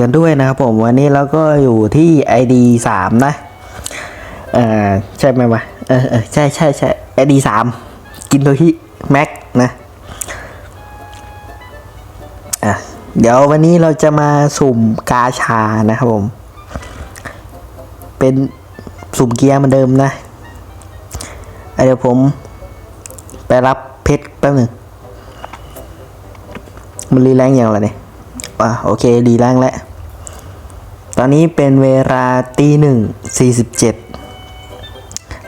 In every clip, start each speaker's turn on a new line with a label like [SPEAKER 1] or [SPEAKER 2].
[SPEAKER 1] กันด้วยนะครับผมวันนี้เราก็อยู่ที่ ID สามนะเอ่อใช่ไหมวะเออเออใช่ใช่ใช่ ID สามกินโดฮิแม็กนะอะเดี๋ยววันนี้เราจะมาสุ่มกาชานะครับผม เป็นสุ่มเกียร์เหมือนเดิมนะ เดี๋ยวผมไปรับเพชรแป๊บหนึ่งมันรีแรงอย่างไรเนี่ยอะโอเครีแรงแล้ว ตอนนี้เป็นเวลาตีหนึ่งสี่สิบเจ็ด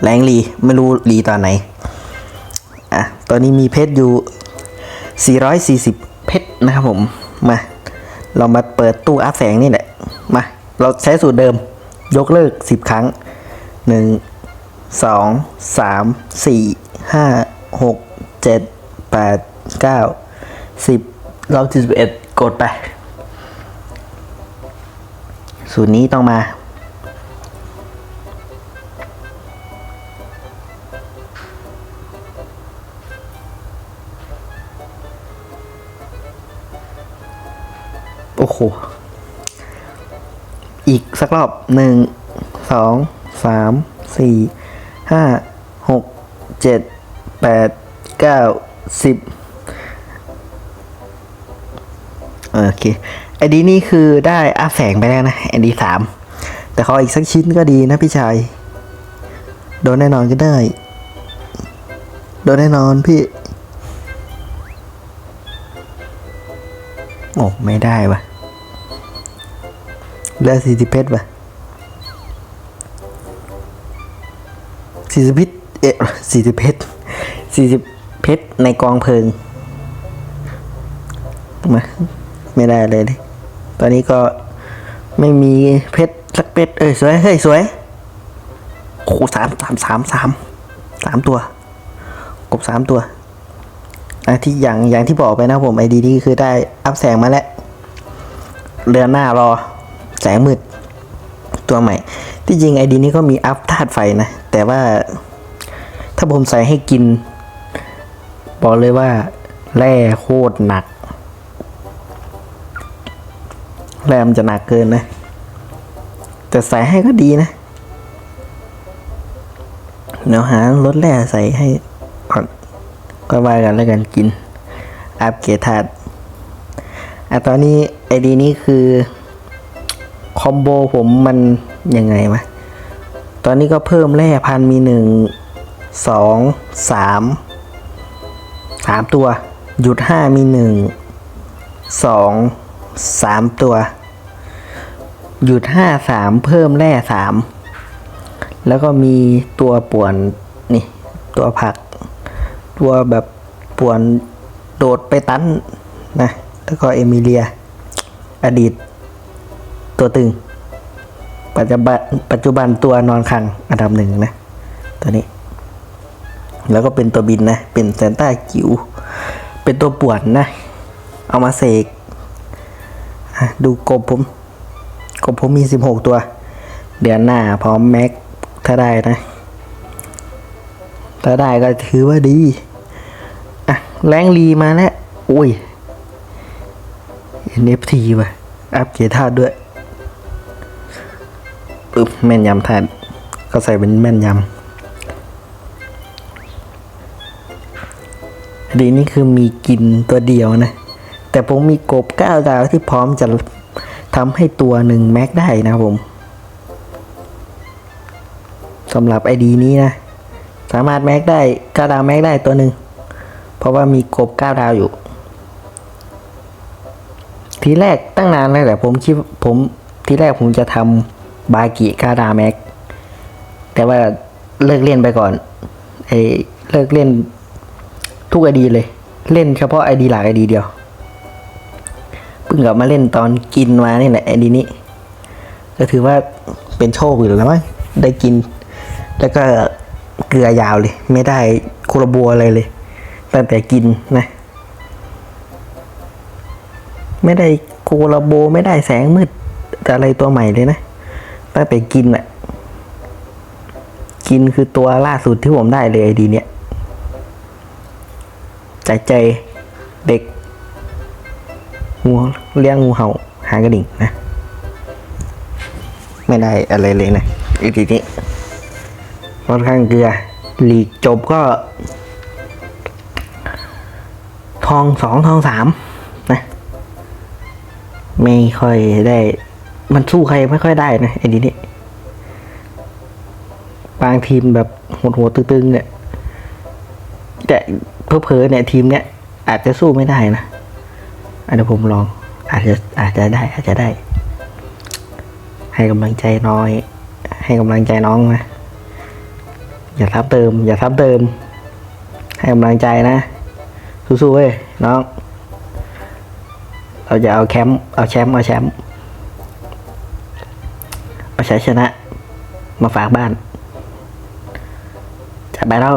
[SPEAKER 1] แรงรีไม่รู้รีตอนไหน อะ ตอนนี้มีเพชรอยู่ 440 เพชรนะครับผม มา เรามาเปิดตู้อัพแสงนี่แหละ มา เราใช้สูตรเดิม ยกเลิก 10 ครั้ง 1 2 3 4 5 6 7 8 9 10 เรา11 กดไป สูตรนี้ต้องมา โอ้โห อีกสักรอบหนึ่งสองสามสี่ห้าหกเจ็ดแปดเก้าสิบโอเค ไอดีนี่คือได้อาแฝงไปแล้วนะไอดีสามแต่ขออีกสักชิ้นก็ดีนะพี่ชาย โดนแน่นอนก็ได้ โดนแน่นอนพี่ โอ้ไม่ได้วะเลือสี่สิบเพชรวะสี่สิบเพชรเอ๊ะสี่สิบเพชรสี่สิบเพชรในกองเพลิงมาไม่ได้เลยดิ ตอนนี้ก็ไม่มีเพชรสักเพชรเอ้ยสวยเฮ้ยสวยโอ้สามสามสามสามสามตัว กบสามตัวอะที่อย่างอย่างที่บอกไปนะผมไอดีนี่คือได้อัพแสงมาแล้วเรือนหน้ารอแสงมืดตัวใหม่ ที่จริงไอดีนี้ก็มีอัพธาตุไฟนะ แต่ว่าถ้าผมใส่ให้กิน บอกเลยว่าแร่โคตรหนัก แรมจะหนักเกินนะ แต่ใส่ให้ก็ดีนะเดี๋ยวหารถแร่ใส่ให้ก่อนก็ว่ากันแล้วกันกิน อัพเกรดธาตุอะตอนนี้ไอดีนี้คือ คอมโบผมมันยังไงวะตอนนี้ก็เพิ่มแร่พันมีหนึ่งสองสามสามตัว หยุดห้ามีหนึ่งสอง สามตัว หยุดห้าสามเพิ่มแร่สามแล้วก็มีตัวป่วนนี่ ตัวผัก ตัวแบบป่วนโดดไปตันนะแล้วก็เอมิเลีย อดีต ตัวตึง ปัจจุบันปัจจุบันตัวนอนคังอันดับหนึ่งนะ ตัวนี้ แล้วก็เป็นตัวบินนะ เป็นแซนต้าจิ๋วเป็นตัวป่วนนะ เอามาเสก ดูกบผม กบผมมีสิบหกตัว เดือนหน้าพร้อมแม็ก ถ้าได้นะ ถ้าได้ก็ถือว่าดี อะ แรงรีมาแล้วอุ้ย NFT ว่ะ อัพเกียร์ธาตุด้วยปึ๊บแม่นยำธาตุก็ใส่เป็นแม่นยำอันนี้นี่คือมีกินตัวเดียวนะ แต่ผมมีกบเก้าดาวที่พร้อมจะทำให้ตัวหนึ่งแม็กได้นะครับผมสำหรับไอดีนี้นะ สามารถแม็กได้เก้าดาวแม็กได้ตัวหนึ่งเพราะว่ามีกบเก้าดาวอยู่ ทีแรกตั้งนานแล้วแต่ผมคิดผมทีแรกผมจะทำบากิกาดาวแม็กแต่ว่าเลิกเล่นไปก่อนไอเลิกเล่นทุกไอดีเลย เล่นเฉพาะไอดีหลักไอดีเดียว พิ่งกลับมาเล่นตอนกินมานี่แหละไอ้ดีนี้ ก็ถือว่าเป็นโชคอยู่แล้วมั้งได้กิน แล้วก็เกลือยาวเลย ไม่ได้คุระบัวอะไรเลย ตั้งแต่กินนะ ไม่ได้โกลาโบไม่ได้แสงมืดอะไรตัวใหม่เลยนะตั้งแต่กินอะกินคือตัวล่าสุดที่ผมได้เลยไอดี เนี่ยใจใจเด็ก งูเลี้ยงงูเห่าหางกระดิ่งนะ ไม่ได้อะไรเลยนะอีทีนี้ค่อนข้างเกลือลีกจบก็ ทองสองทองสามนะ ไม่ค่อยได้ มันสู้ใครไม่ค่อยได้นะไอ้ดีนี้บางทีมแบบโหดๆตึงๆเนี่ยแต่เพอๆเนี่ยทีมเนี้ยอาจจะสู้ไม่ได้นะ อันนี้ผมลองอาจจะอาจจะได้อาจจะได้ ให้กำลังใจน้อย ให้กำลังใจน้องนะ อย่าทับเติม อย่าทับเติม ให้กำลังใจนะสู้ๆเว้ยน้องเราจะเอาแคมป์เอาแชมป์เอาแชมป์เอาชัยชนะ มาฝากบ้านจัดไปแล้ว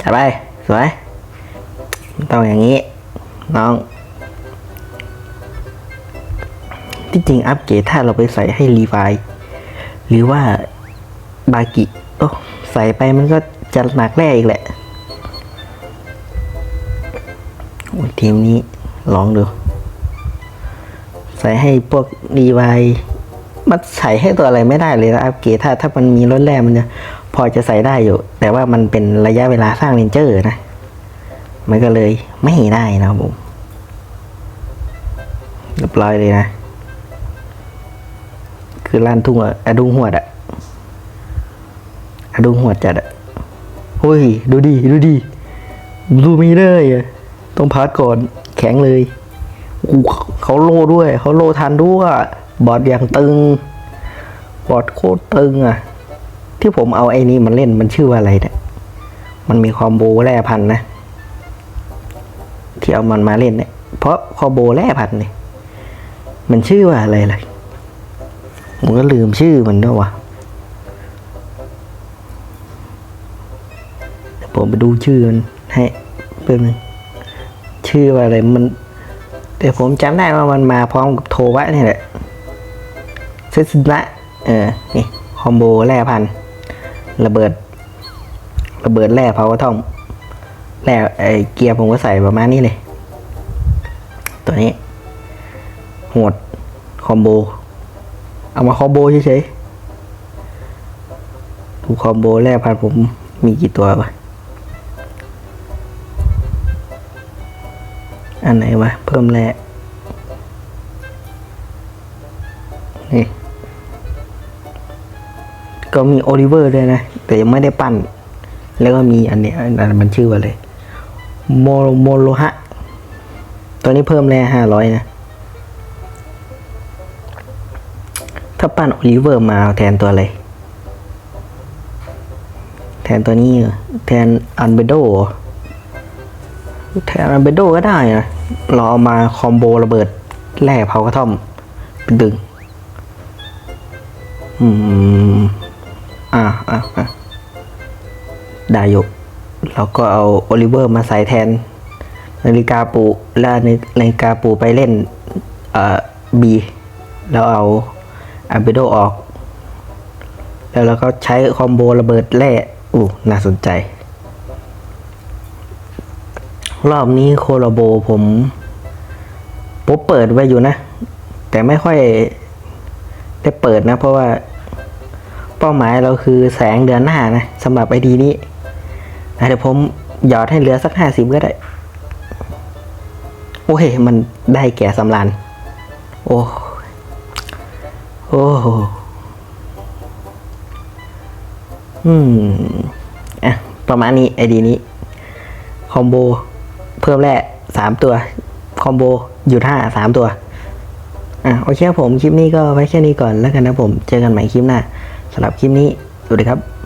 [SPEAKER 1] จัดไปสวยต้องอย่างนี้ น้อง ที่จริงอัปเกรดถ้าเราไปใส่ให้รีไฟหรือว่าบากิโอ้ใส่ไปมันก็จะหนักแร่อีกแหละโอ้ทีมนี้ลองดู ใส่ให้พวกรีไวมันใส่ให้ตัวอะไรไม่ได้เลยนะอัปเกรดถ้าถ้ามันมีรถแร่มันจะพอจะใส่ได้อยู่ แต่ว่ามันเป็นระยะเวลาสร้างเรนเจอร์นะ มันก็เลยไม่ได้นะครับผมเรียบร้อยเลยนะ คือล้านทุ่งอะอะดุงหวดอะอะดุงหวดจัดอะเฮ้ยดูดิดูดิดูไม่ได้อะต้องพักก่อนแข็งเลยเขาโลด้วยเขาโลทันด้วยบอดอย่างตึง บอดโคตรตึงอะที่ผมเอาไอ้นี้มันเล่นมันชื่อว่าอะไรเนี่ยมันมีคอมโบแร่พันนะ ที่เอามันมาเล่นเนี่ยเพราะคอมโบแร่พันเนี่ยมันชื่อว่าอะไรล่ะ ผมก็ลืมชื่อมันด้วยวะผมไปดูชื่อมันให้เพิ่มชื่อว่าอะไรมัน แต่ผมจำได้ว่ามันมาพร้อมกับโทวะนี่แหละเซสนะเออนี่คอมโบแร่พันระเบิด ระเบิดแร่พาวเวอร์ทอมแร่ไอเกียร์ผมก็ใส่ประมาณนี้เลย ตัวนี้โหดคอมโบ เอามาคอมโบเฉยๆดูคอมโบแรกพันผมมีกี่ตัววะอันไหนวะ เพิ่มแร่นี่ ก็มีโอลิเวอร์ด้วยนะ แต่ยังไม่ได้ปั้น แล้วก็มีอันเนี้ยอันนั้นมันชื่อว่าอะไรโมโมโลฮะ ตัวนี้เพิ่มแร่ห้าร้อยนะ ถ้าปั้นโอลิเวอร์มาแทนตัวอะไร แทนตัวนี้ แทนอันเบโดแทนอันเบโดก็ได้นะเราเอามาคอมโบระเบิดแร่เผากระท่อมเป็นดึง อืม อ่าอ่าอ่าได้อยู่เราก็เอาโอลิเวอร์มาใส่แทน นาฬิกาปูแล้วนาฬิกาปูไปเล่น เอ่อบีแล้วเอา อาเบโดออก แล้วเราก็ใช้คอมโบระเบิดแร่อู้น่าสนใจ รอบนี้โคโลโบผมผมเปิดไว้อยู่นะ แต่ไม่ค่อยได้เปิดนะ เพราะว่าเป้าหมายเราคือแสงเดือนหน้านะสำหรับไอดีนี้อะเดี๋ยวผมหยอดให้เหลือสักห้าสิบก็ได้ โอ้ยมันได้แก่สำรานโอ้ โอ้โหอืมอะ ประมาณนี้ไอดีนี้ คอมโบ เพิ่มแร่สามตัว คอมโบ หยุดห้าสามตัว อะ โอเคครับผม คลิปนี้ก็ไว้แค่นี้ก่อนแล้วกันนะผม เจอกันใหม่คลิปหน้าสำหรับคลิปนี้ สวัสดีครับ